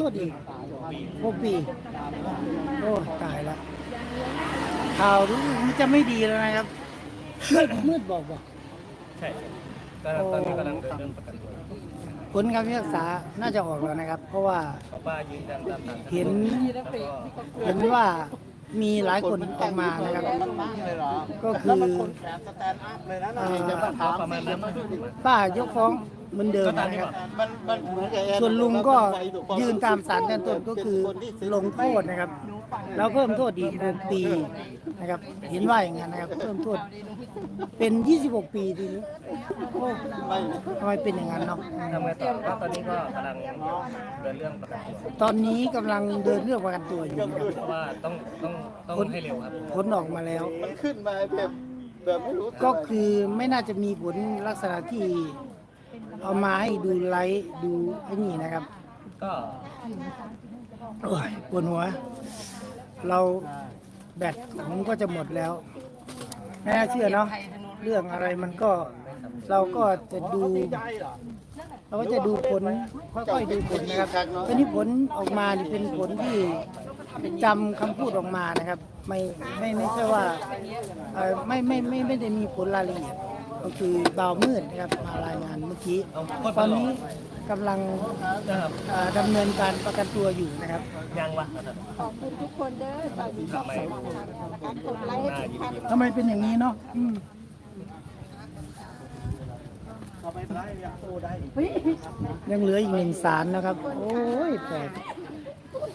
โทษอีกหกปีโอ้ตายละข่าวรู้มันจะไม่ดีแล้วนะครับมืดมืดบอกบอกใช่ก็ตอนนี้กำลังเดินเรื่องประกันตัวผลการพิพากษาน่าจะออกแล้วนะครับ เพราะว่าเขาป้ายืนยันตามตามเห็นแล้วก็เห็นว่ามีหลายคนออกมานะครับ ก็คือสแตนด์อัพเลยนะเอ่อจะต้องถามประมาณนั้นป้ายกฟ้อง เหมือนเดิมนะครับมันมันเหมือนกับแอนส่วนลุงก็ยืนตามสารชั้นต้นก็คือลงโทษนะครับ แล้วเพิ่มโทษอีก6ปีนะครับ เห็นว่าอย่างนั้นนะครับ เพิ่มโทษเป็น 26 ปีทีนี้โอ้ทำไมเป็นอย่างนั้นเนาะทำไงต่อก็ตอนนี้ก็กำลังเดินเรื่องประกันตัวตอนนี้กำลังเดินเรื่องประกันตัวอยู่นะครับเพราะว่าต้องต้องต้องให้เร็วครับผลออกมาแล้วมันขึ้นมาแบบแบบไม่รู้ก็คือไม่น่าจะมีผลลักษณะที่ เอามาให้ดูไลฟ์ดูไอ้นี่นะครับ ก็โอ้ยปวดหัว เราแบตผมก็จะหมดแล้วไม่น่าเชื่อเนาะเรื่องอะไรมันก็เราก็จะดูเราก็จะดูผลค่อยๆดูผลนะครับตอนนี้ผลออกมานี่เป็นผลที่จำคำพูดออกมานะครับ ไม่ไม่ไม่ใช่ว่าเอ่อไม่ไม่ไม่ไม่ได้มีผลรายละเอียด ก็คือดาวมืดนะครับมารายงานเมื่อกี้เอาโคตรตอนนี้กำลังนะครับเอ่อดำเนินการประกันตัวอยู่นะครับ ยังวะขอบคุณทุกคนเด้อตอนนี้ชอบสมัครนะคะกดไลค์ให้ทุกท่านทำไมเป็นอย่างนี้เนาะอืมต่อไปได้ยังโตได้อีกยังเหลืออีกหนึ่งสารนะครับ โอ้ยแปลก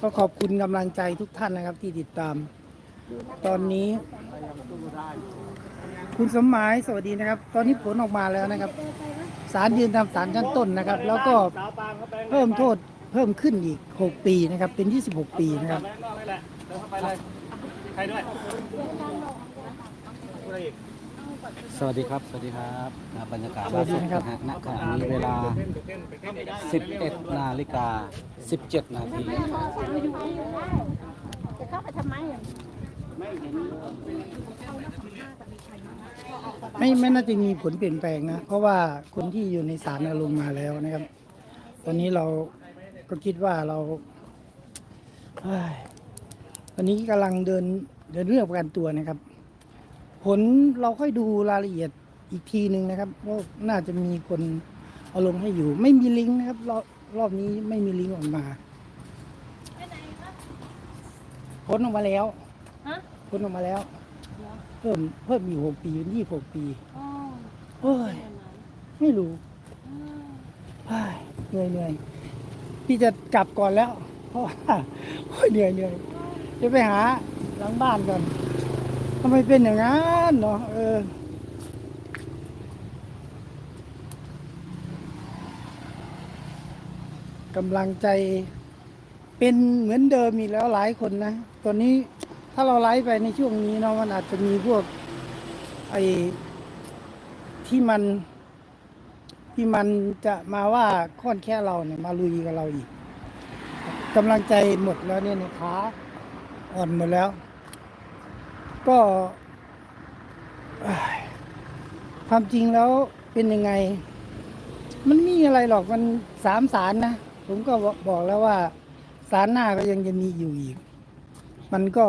ก็ขอบคุณกำลังใจทุกท่านนะครับที่ติดตาม ตอนนี้ คุณสมหมายสวัสดีนะครับ ตอนนี้ผลออกมาแล้วนะครับศาลยืนตามศาลชั้นต้นนะครับ แล้วก็เพิ่มโทษเพิ่มขึ้นอีก 6 ปีนะครับ เป็น 26 ปีนะครับแม่นอกนี่แหละเดินเข้าไปเลยใครด้วยพูดอะไรอีกสวัสดีครับ สวัสดีครับอ่าบรรยากาศสวัสดีครับล่าสุดนะฮะณขณะนี้เวลา 11 นาฬิกา 17 นาทีจะเข้าไปทำไมอะ ไม่ไม่น่าจะมีผลเปลี่ยนแปลงนะ เพราะว่าคนที่อยู่ในศาลลงมาแล้วนะครับ ตอนนี้เราก็คิดว่าเราตอนนี้กำลังเดินเดินเรื่องประกันตัวนะครับ ผลเราค่อยดูรายละเอียดอีกทีหนึ่งนะครับว่าน่าจะมีคนเอาลงให้อยู่ ไม่มีลิงก์นะครับ รอบรอบนี้ไม่มีลิงก์ออกมาผลออกมาแล้ว ผลออกมาแล้ว เพิ่มเพิ่มอยู่หกปีเป็นยี่หกปีโอ้ยไม่รู้เฮ้ยเหนื่อยเหนื่อยพี่จะกลับก่อนแล้ว เพราะว่าโอ้ยเหนื่อยเหนื่อยจะไปหาหลังบ้านก่อนทำไมเป็นอย่างนั้นเนาะเออกำลังใจเป็นเหมือนเดิมอีกแล้วหลายคนนะ ตอนนี้ ถ้าเราไลฟ์ไปในช่วงนี้เนาะมันอาจจะมีพวกไอ้ที่มันที่มันจะมาว่าค่อนแค่เราเนี่ยมาลุยกับเราอีกกำลังใจหมดแล้วเนี่ยขาอ่อนหมดแล้ว ก็ความจริงแล้วเป็นยังไง มันมีอะไรหรอกมันสามสารนะ ผมก็บอกแล้วว่าสารหน้าก็ยังจะมีอยู่อีก มันก็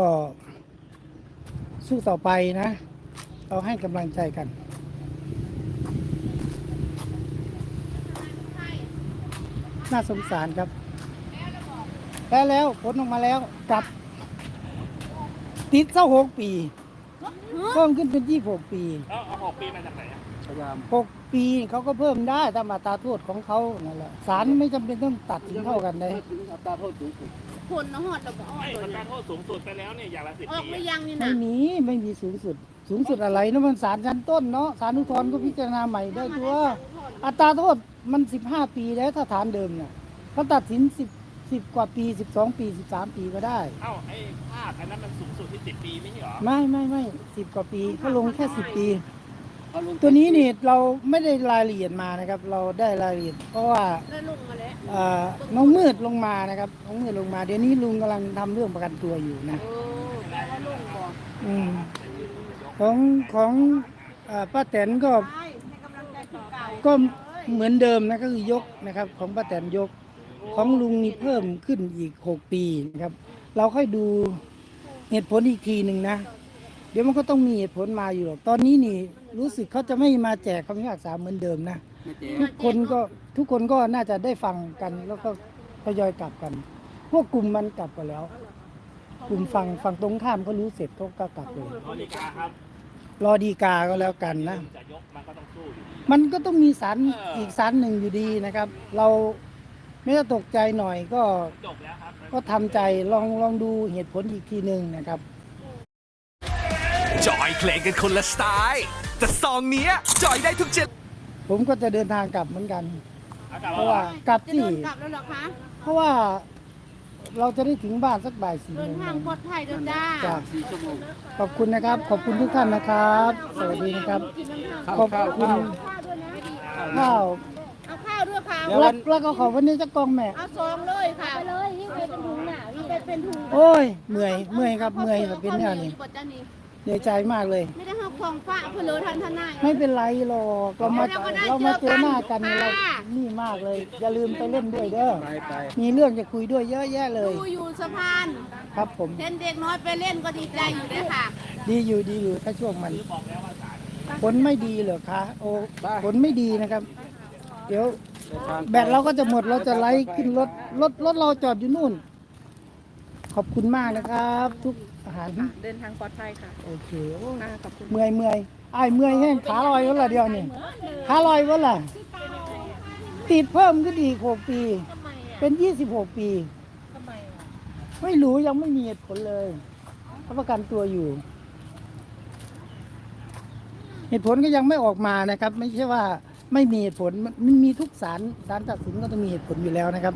สู้ต่อไปนะ เราให้กำลังใจกันน่าสงสารครับ แล้วแล้วผลออกมาแล้วกลับ ติดเศร้าหกปีเพิ่มขึ้นเป็นยี่หกปีเอาเอาหกปีมาจากไหนอะพยายามหกปีเขาก็เพิ่มได้ตามมาตราโทษของเขานั่นแหละศาลไม่จำเป็นต้องตัดสินเท่ากันเลยอัตราโทษสูงสุด คนนะฮอดเราก็อ้อไม่ยอัตราโทษสูงสุดไปแล้วเนี่ยอย่างละสิบออกปีหรืออะยังนี่ไม่นะมีไม่มีสูงสุด สูงสุดอะไรนะมันศาลชั้นต้นเนาะศาลอุทธรณ์ก็พิจารณาใหม่ได้ตัว อัตราโทษมันสิบห้าปีแล้วถ้าฐานเดิมเนี่ยเขาตัดสินสิบสิบกว่าปีสิบสองปีสิบสามปีก็ได้ เอ้าไอ้ภาพอันนั้นมันสูงสุดที่สิบปีไม่ใช่เหรอไม่ไม่ไม่สิบกว่าปีเขาลงแค่สิบปีเอาลง ตัวนี้นี่เราไม่ได้รายละเอียดมานะครับ เราได้รายละเอียด เพราะว่าได้ลุงมาแล้วเอ่อน้องมืดลงมานะครับน้องมืดลงมา เดี๋ยวนี้ลุงกำลังทำเรื่องประกันตัวอยู่นะ โอ้ได้ล้วลุงบอกอืมของของเอ่อป้าแตนก็ให้ให้กำลังใจคนเก่าก็เหมือนเดิมนะก็คือยกนะครับ ของป้าแตนยกของลุงนี่เพิ่มขึ้นอีกหกปีนะครับ เราค่อยดูเหตุผลอีกทีหนึ่งนะ ดี๋ยวมันก็ต้องมีเหตุผลมาอยู่หรอกตอนนี้นี่รู้สึกเขาจะไม่มาแจกคำพิพากษาเหมือนเดิมนะทุกคนก็ทุกคนก็น่าจะได้ฟังกัน แล้วก็ทยอยกลับกัน พวกกลุ่มมันกลับไปแล้ว กลุ่มฝั่งฝั่งตรงข้ามเขารู้เสร็จเขาก็กลับเลยรอดีกาครับรอดีกาก็แล้วกันนะมันก็ต้องสู้อยู่ดีมันก็ต้องมีสารอีกสารหนึ่งอยู่ดีนะครับ เราไม่ต้องตกใจหน่อยก็ก็ทำใจลองลองดูเหตุผลอีกทีหนึ่งนะครับ จอยเพลงกันคนละสไตล์แต่ซองเนี้ยจอยได้ทุกเจนผมก็จะเดินทางกลับเหมือนกันอากาศเพราะว่าว่ากลับจะที่ เดินกลับแล้วเหรอคะเพราะว่าเราจะได้ถึงบ้านสักบ่ายสี่เดิโมนงทางปลอดภัยเดินจ้าจ้ะสี่ชั่วโมงขอบคุณนะครับ ขอบคุณทุกท่านนะครับ สวัสดีนะครับกินน้ำทางขอบคุณข้าวด้วยนะข้าวเอาข้าวด้วยค่ะแล้วแล้วก็ขอวันนี้จะกองแม่ เอาซองเลยค่ะไปเลยยิ่งเป็นถุงหนายิ่งเป็นถุงโอ้ยเมื่อย เมื่อยครับ เมื่อยแบบเป็นอย่างนี้ บทจ้านี่ เหนื่อยใจมากเลย ไม่ได้ห้องคลองฟ้าเพื่อเลยทันทนาย ไม่เป็นไรหรอกเรามาเราก็ได้เรามาเจเจออกันหน้ากันค่ะ เรานี่มากเลย อย่าลืมไปเล่นด้วยเด้อไปไปมีเรื่องจะคุยด้วยเยอะแยะเลย ดูอยู่สะพานครับผมเห็นเด็กน้อยไปเล่นก็ดีใจอยู่ด้วยค่ะ ดีอยู่ดีอยู่ถ้าช่วงมันผลไม่ดีเหรอคะโอ้ผลไม่ดีนะครับ เดี๋ยว แบตเราก็จะหมดเราจะไล่ขึ้นรถรถรถเราจอดอยู่นู่น ขอบคุณมากนะครับ ทุก อาหารเดินทางปลอดภัยค่ะโอเคโอ้ยขอบคุณเมื่อยเมื่อยไอ้ายเมื่อยแห้งขาลอยวะล่ะเดียวนี่ขาลอยวะล่ะติดเพิ่มขึ้นอีกหกปี เป็นยี่สิบหกปีไม่รู้ยังไม่มีเหตุผลเลยเขาประกันตัวอยู่ เหตุผลก็ยังไม่ออกมานะครับ ไม่ใช่ว่าไม่มีเหตุผลมันมันมีทุกศาลศาลตัดสินก็ต้องมีเหตุผลอยู่แล้วนะครับ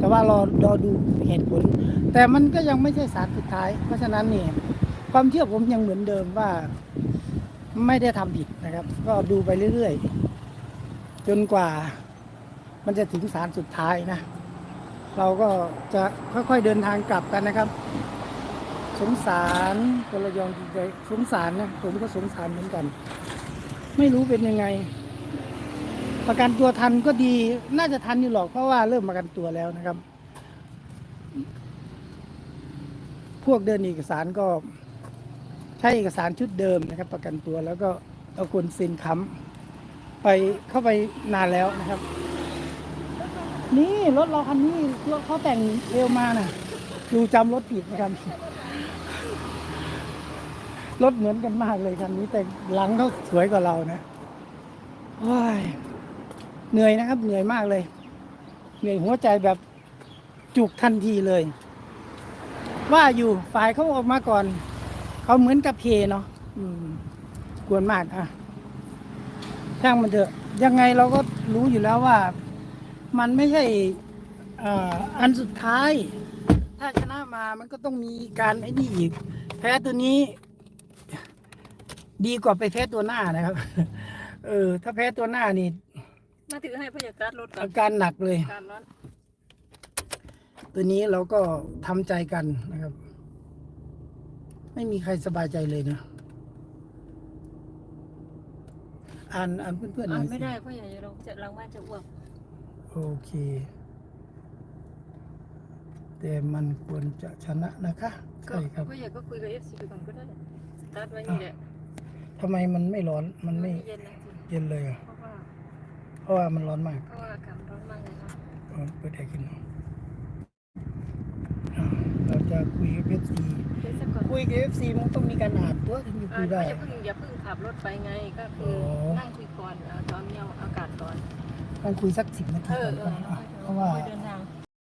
แต่ว่ารอรอดูเหตุผล แต่มันก็ยังไม่ใช่ศาลสุดท้าย เพราะฉะนั้นเนี่ยความเชื่อผมยังเหมือนเดิมว่าไม่ได้ทำผิดนะครับ ก็ดูไปเรื่อยๆ จนกว่ามันจะถึงศาลสุดท้ายนะ เราก็จะค่อยๆเดินทางกลับกันนะครับ สงสารคนระยองจริงใจสงสารนะผมก็สงสารเหมือนกัน ไม่รู้เป็นยังไง ประกันตัวทันก็ดี น่าจะทันอยู่หรอกเพราะว่าเริ่มประกันตัวแล้วนะครับ พวกเดินเอกสารก็ใช้เอกสารชุดเดิมนะครับ ประกันตัวแล้วก็เอาคนเซ็นค้ำไปเข้าไปนานแล้วนะครับ นี่รถเราคันนี้เขาแต่งเร็วมาน่ะดูจำรถผิดนะครับรถเหมือนกันมากเลยคันนี้แต่หลังเขาสวยกว่าเรานะว้ย เหนื่อยนะครับ เหนื่อยมากเลย เหนื่อยหัวใจแบบจุกทันทีเลย ว่าอยู่ฝ่ายเขาออกมาก่อน เขาเหมือนกับเพเนาะอืมกวนมากอะช่างมันเถอะ ยังไงเราก็รู้อยู่แล้วว่า มันไม่ใช่ออันสุดท้าย ถ้าชนะมามันก็ต้องมีการไอ้นี่อีกแพ้ตัวนี้ ดีกว่าไปแพ้ตัวหน้านะครับ เออ ถ้าแพ้ตัวหน้านี่ มาถือให้พยาการรถก่ออานการหนักเลย การร้อนตัวนี้เราก็ทำใจกันนะครับ ไม่มีใครสบายใจเลยนะ อ่านอ่านเพื่อนๆหน่อยสิไม่ได้เพราะอย่างเราจะเราว่าจะอ้วกโอเค แต่มันควรจะชนะนะคะใช่ครับก็อยากก็คุยกับเอฟซีไปก่อนก็ได้สตาร์ทไว้นี่แหละทำไมมันไม่ร้อนมันไม่เย็นนะจริงเย็นเลยอะเพ ราะว่าเพราะว่ามันร้อนมากเพราะว่าอากาศร้อนมากเลยนะเอาเปิดแอร์กินอะเราจะคุยกับเอฟซีเดี๋ยวสักก่อนคุยกับเอฟซีมันต้องมีการอ่านตัวถึงจะอ่าคุยก็ได้ อย่าเพิ่งอย่าเพิ่งขับรถไปไงก็คือออ นั่งคุยก่อนอ่าตอนเนี้ยอากาศก่อนต้องคุยสักสิบนาทีเออก่อนเอออะเพราะว่าเดินทาง